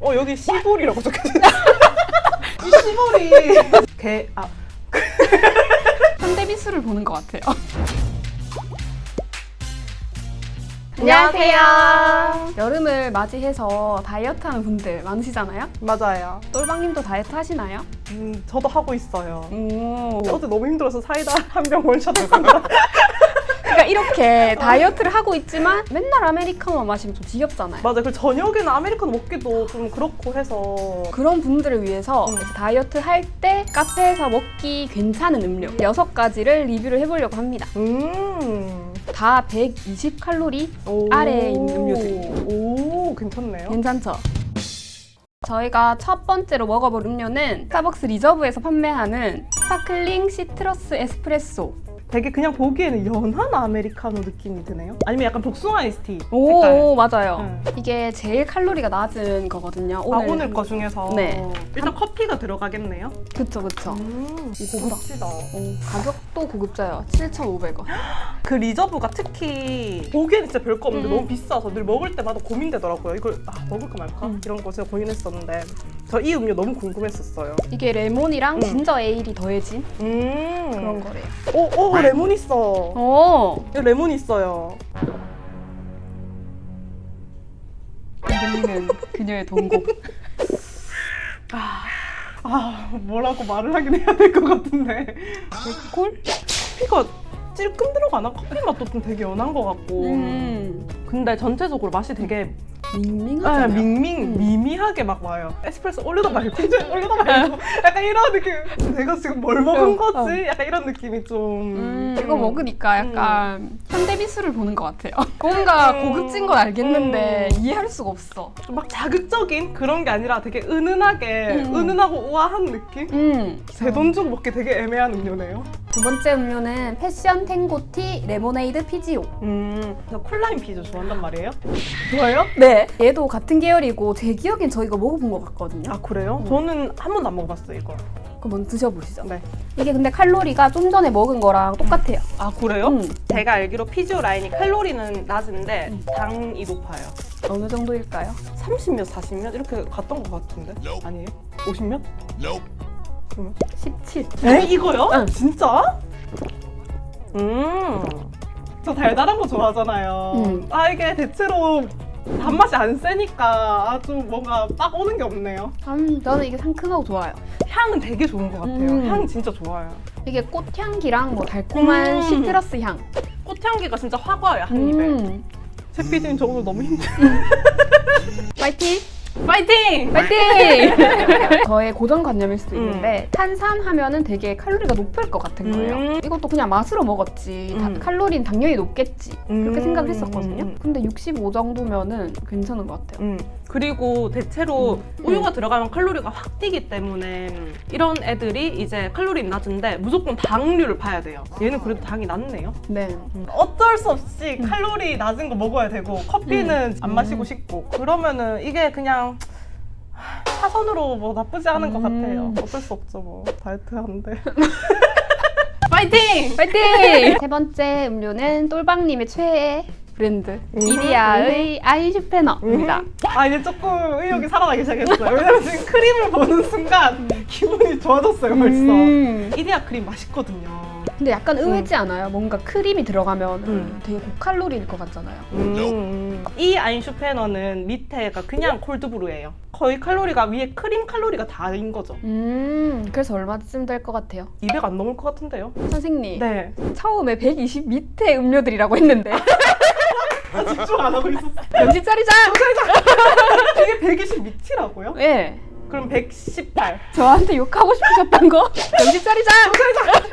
어 여기 시볼이라고 적혀있어. 이 시볼이 개 아. 현대미술을 보는 것 같아요. 안녕하세요. 여름을 맞이해서 다이어트하는 분들 많으시잖아요. 맞아요. 똘방님도 다이어트 하시나요? 음 저도 하고 있어요. 오. 어제 너무 힘들어서 사이다 한 병 원샷 했습니다. 이렇게 다이어트를 하고 있지만 맨날 아메리카노 마시면 좀 지겹잖아요. 맞아. 그 저녁에는 아메리카노 먹기도 좀 그렇고 해서 그런 분들을 위해서 음. 이제 다이어트 할 때 카페에서 먹기 괜찮은 음료 여섯 가지를 리뷰를 해보려고 합니다. 음. 다 120칼로리 오. 아래에 있는 음료들이에요. 오 괜찮네요. 괜찮죠? 저희가 첫 번째로 먹어볼 음료는 스타벅스 리저브에서 판매하는 스파클링 시트러스 에스프레소. 되게 그냥 보기에는 연한 아메리카노 느낌이 드네요. 아니면 약간 복숭아 아이스티 오, 색깔. 오, 맞아요. 응. 이게 제일 칼로리가 낮은 거거든요. 아 오늘. 오늘 거 중에서 네. 일단 커피가 들어가겠네요. 그쵸, 그쵸. 음, 이거다. 고급지다. 오, 가격도 고급져요. 7,500원. 그 리저브가 특히 보기에는 진짜 별거 없는데 음. 너무 비싸서 늘 먹을 때마다 고민되더라고요. 이걸 아, 먹을까 말까 음. 이런 거 제가 고민했었는데 저 이 음료 너무 궁금했었어요. 이게 레몬이랑 음. 진저 에일이 더해진 음. 그런 거래요. 오, 오 레몬 있어. 오! 여기 레몬 있어요. 들리는 그녀의 동곡. 아 뭐라고 말을 하긴 해야 될 것 같은데 콜? 커피가 찔끔 들어가나? 커피 맛도 좀 되게 연한 것 같고 음. 근데 전체적으로 맛이 되게 아, 밍밍하잖아요. 밍밍 음. 미미하게 막 와요. 에스프레소 올려다 말고 이제 올려다 말고 약간 이런 느낌. 내가 지금 뭘 먹은 어, 거지? 약간 이런 느낌이 좀. 음, 이거 먹으니까 약간 현대 미술을 보는 것 같아요. 뭔가 음. 고급진 건 알겠는데 이해할 수가 없어. 좀 막 자극적인 그런 게 아니라 되게 은은하게 음. 은은하고 우아한 느낌. 음. 제 돈 주고 먹기 되게 애매한 음료네요. 두 번째 음료는 패션 탱고티 레모네이드 피지오. 음, 저 콜라인 피자 좋아한단 말이에요. 좋아요? 네. 얘도 같은 계열이고 제 기억엔 저희가 먹어본 것 같거든요. 아 그래요? 음. 저는 한 번도 안 먹어봤어요 이거. 그럼 먼저 드셔보시죠. 네. 이게 근데 칼로리가 좀 전에 먹은 거랑 똑같아요. 아 그래요? 음. 제가 알기로 피지오 라인이 칼로리는 낮은데 음. 당이 높아요. 어느 정도일까요? 30몇, 40몇 이렇게 갔던 것 같은데 아니에요? 50몇? 그러면 17. 에? 이거요? 응. 진짜? 음. 저 달달한 거 좋아하잖아요. 음. 아 이게 대체로 단맛이 안 세니까 아주 뭔가 딱 오는 게 없네요. 음, 저는 이게 상큼하고 좋아요. 향은 되게 좋은 것 같아요. 음. 향 진짜 좋아요. 이게 꽃향기랑 뭐 달콤한 음. 시트러스 향. 꽃향기가 진짜 확 와요 한 입에. 음. 제 PD님 저 오늘 너무 힘들어. 파이팅! 파이팅! 파이팅! 저의 고정관념일 수도 음. 있는데 탄산 하면은 되게 칼로리가 높을 것 같은 거예요. 음. 이것도 그냥 맛으로 먹었지. 다- 음. 칼로리는 당연히 높겠지. 그렇게 음. 생각을 했었거든요. 음. 근데 65 정도면은 괜찮은 것 같아요. 음. 그리고 대체로 음. 우유가 들어가면 칼로리가 확 뛰기 때문에 이런 애들이 이제 칼로리는 낮은데 무조건 당류를 봐야 돼요. 얘는 그래도 당이 낮네요. 네. 어쩔 수 없이 음. 칼로리 낮은 거 먹어야 되고 커피는 안 마시고 음. 싶고 그러면은 이게 그냥 사선으로 뭐 나쁘지 않은 것 음. 같아요. 어쩔 수 없죠 뭐 다이어트 하는데. 파이팅! 파이팅! 세 번째 음료는 똘방님의 최애 브랜드 음. 이디야의 아이슈페너입니다. 아 이제 조금 의욕이 살아나기 시작했어요. 왜냐면 지금 크림을 보는 순간 기분이 좋아졌어요 벌써. 음. 이디야 크림 맛있거든요. 근데 약간 의외지 않아요? 뭔가 크림이 들어가면 음. 되게 고칼로리일 것 같잖아요. 음. 이 아인슈페너는 밑에가 그냥 콜드브루예요. 거의 칼로리가 위에 크림 칼로리가 다인 거죠. 음, 그래서 얼마쯤 될 것 같아요? 200 안 넘을 것 같은데요? 선생님, 네. 처음에 120 밑에 음료들이라고 했는데 아, 집중 안 하고 있었어. 명시짜리자! 이게 120 밑이라고요? 예, 그럼 118. 저한테 욕하고 싶으셨던 거 명시짜리자!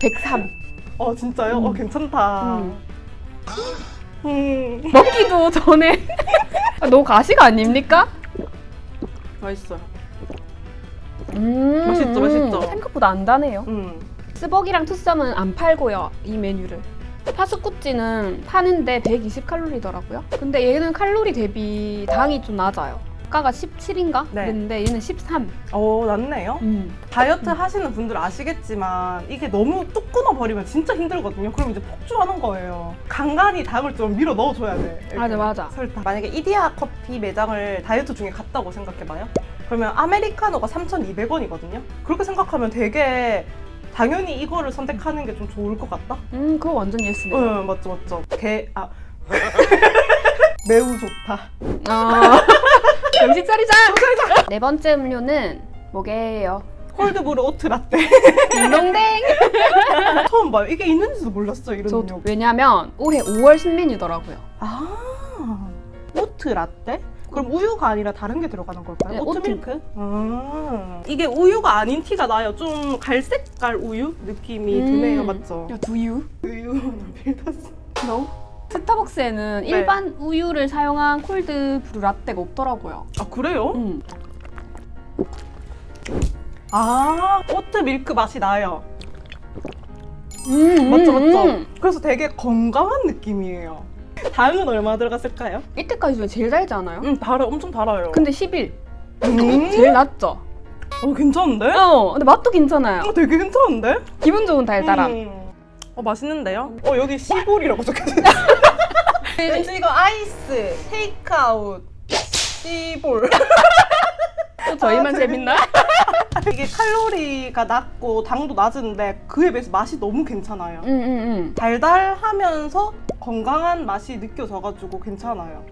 103. 어 진짜요? 어 괜찮다. 음. 음. 먹기도 전에 아, 너무 가시가 아닙니까? 맛있어요. 음, 맛있죠, 맛있죠? 생각보다 안 다네요. 음. 스벅이랑 투썸은 안 팔고요, 이 메뉴를. 파스쿠찌는 파는데 120칼로리더라고요. 근데 얘는 칼로리 대비 당이 좀 낮아요. 저가가 17인가? 네. 그랬는데 얘는 13. 어, 낫네요. 음. 다이어트 하시는 분들 아시겠지만 이게 너무 뚝 끊어버리면 진짜 힘들거든요. 그럼 이제 폭주하는 거예요. 간간히 당을 좀 밀어 넣어줘야 돼. 이렇게. 맞아, 맞아. 설탕. 만약에 이디야 커피 매장을 다이어트 중에 갔다고 생각해봐요. 그러면 아메리카노가 3,200원이거든요. 그렇게 생각하면 되게 당연히 이거를 선택하는 게 좀 좋을 것 같다? 음, 그거 완전 예스네. 응, 맞죠, 맞죠. 개, 아. 매우 좋다. 아. 정신 차리자! 네 번째 음료는 뭐게요? 콜드브루 오트 라떼. 딩동댕! 처음 봐요. 이게 있는지도 몰랐어요, 이런 저 음료. 왜냐면 올해 5월 신메뉴더라고요. 아, 오트 라떼? 그럼 우유가 아니라 다른 게 들어가는 걸까요? 네, 오트 오트. 밀크? 아, 이게 우유가 아닌 티가 나요. 좀 갈색깔 우유 느낌이 음. 드네요, 맞죠? 야, 두유? 우유 빌렸어. No? 스타벅스에는 네. 일반 우유를 사용한 콜드 브루 라떼가 없더라고요. 아 그래요? 음. 아, 오트 밀크 맛이 나요. 음, 맞죠, 음, 맞죠? 음. 그래서 되게 건강한 느낌이에요. 당은 얼마 들어갔을까요? 이때까지 중에 제일 달지 않아요? 음, 달아, 엄청 달아요. 근데 11. 음? 제일 낮죠? 어, 괜찮은데? 어, 근데 맛도 괜찮아요. 어, 되게 괜찮은데? 기분 좋은 달달함. 음. 어 맛있는데요? 어 여기 시볼이라고 적혀있어요. 왠지 이거 아이스, 테이크아웃, 시볼. 또 저희만 아, 재밌나? 이게 칼로리가 낮고 당도 낮은데 그에 비해서 맛이 너무 괜찮아요. 응, 응, 응. 달달하면서 건강한 맛이 느껴져가지고 괜찮아요.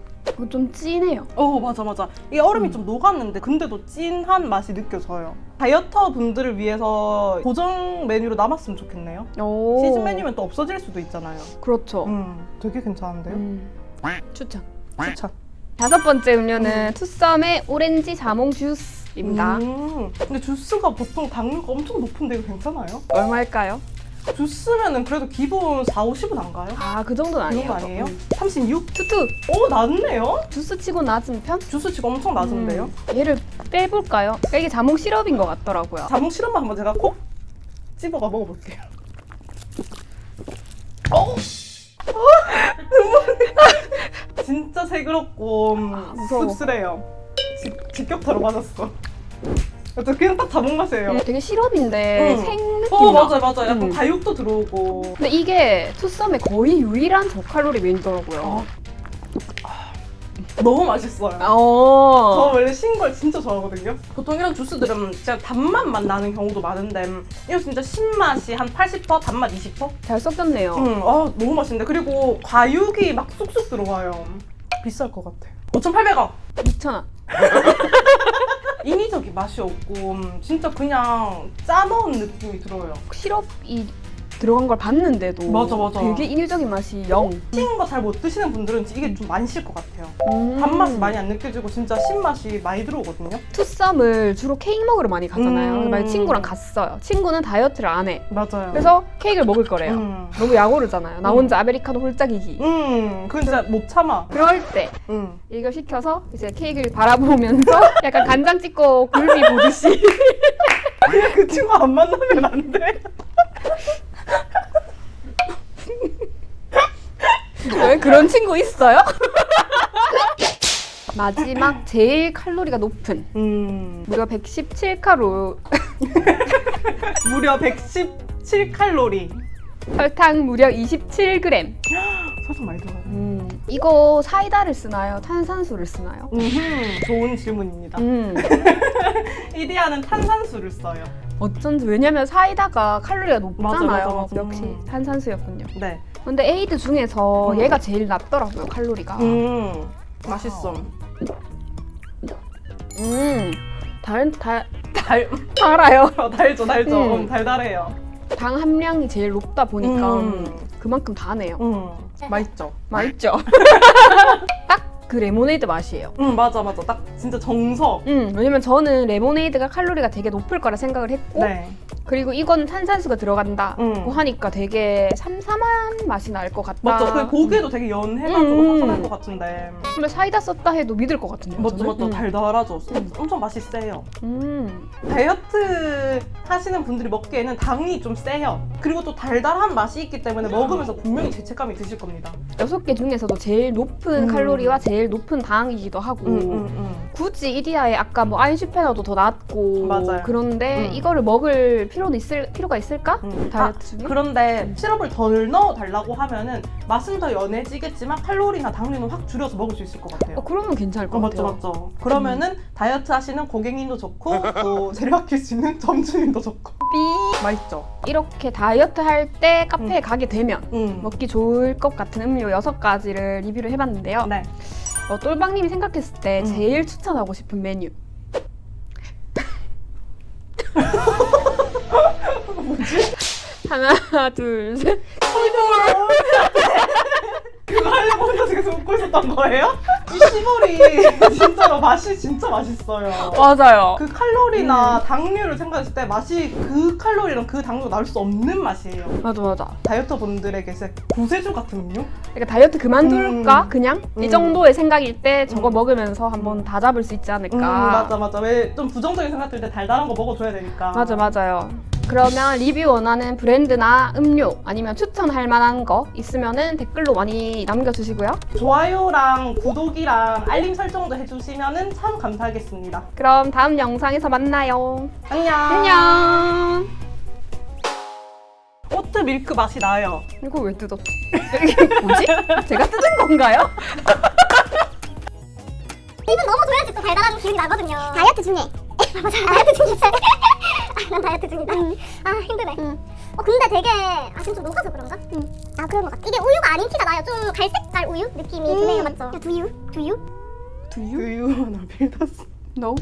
좀 진해요. 어 맞아 맞아. 이게 얼음이 음. 좀 녹았는데 근데도 진한 맛이 느껴져요. 다이어터 분들을 위해서 고정 메뉴로 남았으면 좋겠네요. 오. 시즌 메뉴면 또 없어질 수도 있잖아요. 그렇죠. 음, 되게 괜찮은데요? 음. 추천. 추천. 다섯 번째 음료는 투썸의 오렌지 자몽 주스 입니다. 음, 근데 주스가 보통 당류가 엄청 높은데 이거 괜찮아요? 얼마일까요? 주스면은 그래도 기본 4, 50은 안 가요? 아, 그 정도는 아니에요. 거 아니에요? 음. 36? 투투. 오, 낮네요? 주스 치고 낮은 편? 주스 치고 엄청 낮은데요? 음. 얘를 빼볼까요? 그러니까 이게 자몽 시럽인 것 같더라고요. 자몽 시럽만 한번 제가 콕 집어가 먹어볼게요. 어? 진짜 새그럽고 음, 아, 무서워. 씁쓸해요. 직, 직격타로 맞았어. 저 그냥 딱 자몽 맛이에요. 음, 되게 시럽인데 음. 생 느낌 어 나. 맞아 맞아 약간 음. 과육도 들어오고 근데 이게 투썸의 거의 유일한 저칼로리 메뉴더라고요. 너무 맛있어요. 저 어. 원래 신 걸 진짜 좋아하거든요. 보통 이런 주스들은 진짜 단맛만 나는 경우도 많은데 음, 이거 진짜 신맛이 한 80% 단맛 20%? 잘 섞였네요. 응, 아 너무 맛있는데 그리고 과육이 막 쑥쑥 들어와요. 비쌀 것 같아. 5,800원. 2,000원. 인위적인 맛이 없고 음, 진짜 그냥 짜놓은 느낌이 들어요. 시럽이 들어간 걸 봤는데도 맞아, 맞아. 되게 인위적인 맛이 0. 신거잘 못 드시는 분들은 이게 좀 많이 실것 같아요. 음. 단맛이 많이 안 느껴지고 진짜 신맛이 많이 들어오거든요. 투썸을 주로 케이크 먹으러 많이 가잖아요. 음. 그래서 만약 친구랑 갔어요. 친구는 다이어트를 안 해. 맞아요. 그래서 케이크를 먹을 거래요. 음, 너무 약오르잖아요. 나 음. 혼자 아메리카노 홀짝이기. 음, 그건 진짜 못 참아. 그럴 때 음. 이거 시켜서 이제 케이크를 바라보면서 약간 간장 찍고 굴비 보듯이 그냥 그 친구 안 만나면 안 돼. 왜 그런 친구 있어요? 마지막 제일 칼로리가 높은 음, 무려 117칼로 무려 117칼로리. 설탕 무려 27g. 설탕 많이 들어가요. 음, 이거 사이다를 쓰나요? 탄산수를 쓰나요? 음흠, 좋은 질문입니다. 음, 이디아는 탄산수를 써요. 어쩐지 왜냐면 사이다가 칼로리가 높잖아요. 맞아, 맞아, 맞아. 역시 음. 탄산수였군요. 네. 근데 에이드 중에서 음. 얘가 제일 낮더라고요 칼로리가. 음, 맛있어. 음, 달, 달, 달, 달아요. 달죠, 달죠. 음. 음, 달달해요. 당 함량이 제일 높다 보니까 음. 그만큼 다네요. 음, 맛있죠. 맛있죠? 딱 그 레모네이드 맛이에요. 음, 맞아, 맞아. 딱 진짜 정석. 음, 왜냐면 저는 레모네이드가 칼로리가 되게 높을 거라 생각을 했고 네. 그리고 이거는 탄산수가 들어간다고 음. 하니까 되게 삼삼한 맛이 날 것 같다. 맞죠? 그 보기에도 되게 연해가지고 음. 상큼할 것 같은데. 근데 사이다 썼다 해도 믿을 것 같은데요. 맞죠, 저는? 맞죠. 음. 달달하죠. 엄청 맛이 세요. 음. 다이어트 하시는 분들이 먹기에는 당이 좀 세요. 그리고 또 달달한 맛이 있기 때문에 먹으면서 분명히 죄책감이 드실 겁니다. 여섯 개 중에서도 제일 높은 음. 칼로리와 제일 높은 당이기도 하고 음, 음, 음. 굳이 이디야에 아까 뭐 아인슈페너도 더 낫고 맞아요. 그런데 음. 이거를 먹을 필요는 있을 필요가 있을까? 음. 다이어트 중에? 그런데 시럽을 덜 넣어 달라고 하면은 맛은 더 연해지겠지만 칼로리나 당류는 확 줄여서 먹을 수 있을 것 같아요. 어, 그러면 괜찮을 것 어, 맞죠, 같아요. 맞죠. 그러면은 다이어트 하시는 고객님도 좋고 또 재료 아낄 수 있는 점주님도 좋고 삐. 맛있죠. 이렇게 다이어트 할 때 카페에 음. 가게 되면 음. 먹기 좋을 것 같은 음료 여섯 가지를 리뷰를 해봤는데요. 네. 어, 똘방님이 생각했을 때 음. 제일 추천하고 싶은 메뉴. 뭐지? 하나, 둘, 셋. 그거 하려고 혼자 계속 웃고 있었던 거예요? 이 시몰이 진짜로 맛이 진짜 맛있어요. 맞아요. 그 칼로리나 당류를 생각했을 때 맛이 그 칼로리랑 그 당류 나올 수 없는 맛이에요. 맞아, 맞아. 다이어터 분들에게 진짜 구세주 같은 음료? 그러니까 다이어트 그만둘까? 음. 그냥? 이 음. 정도의 생각일 때 저거 음. 먹으면서 한번 다 잡을 수 있지 않을까. 음, 맞아 맞아. 왜 좀 부정적인 생각 들 때 달달한 거 먹어줘야 되니까. 맞아, 맞아요. 그러면 리뷰 원하는 브랜드나 음료 아니면 추천할 만한 거 있으면은 댓글로 많이 남겨주시고요. 좋아요랑 구독이랑 알림 설정도 해주시면은 참 감사하겠습니다. 그럼 다음 영상에서 만나요. 안녕. 안녕. 오트 밀크 맛이 나요. 이거 왜 뜯었지? 이게 뭐지? 제가 뜯은 건가요? 입은 넘어줘야지 또 달달한 기운이 나거든요. 다이어트 중에. 맞아, 다이어트 중이다. 아, 난 다이어트 중이다. 아, 힘드네. 어, 근데 되게, 아, 지금 좀 녹아서 그런가? 아, 그런 것 같아. 이게 우유가 아닌 티가 나요. 좀 갈색깔 우유 느낌이 드네요, 맞죠? 두유? 두유? 두유? 하나 빌렸어. No.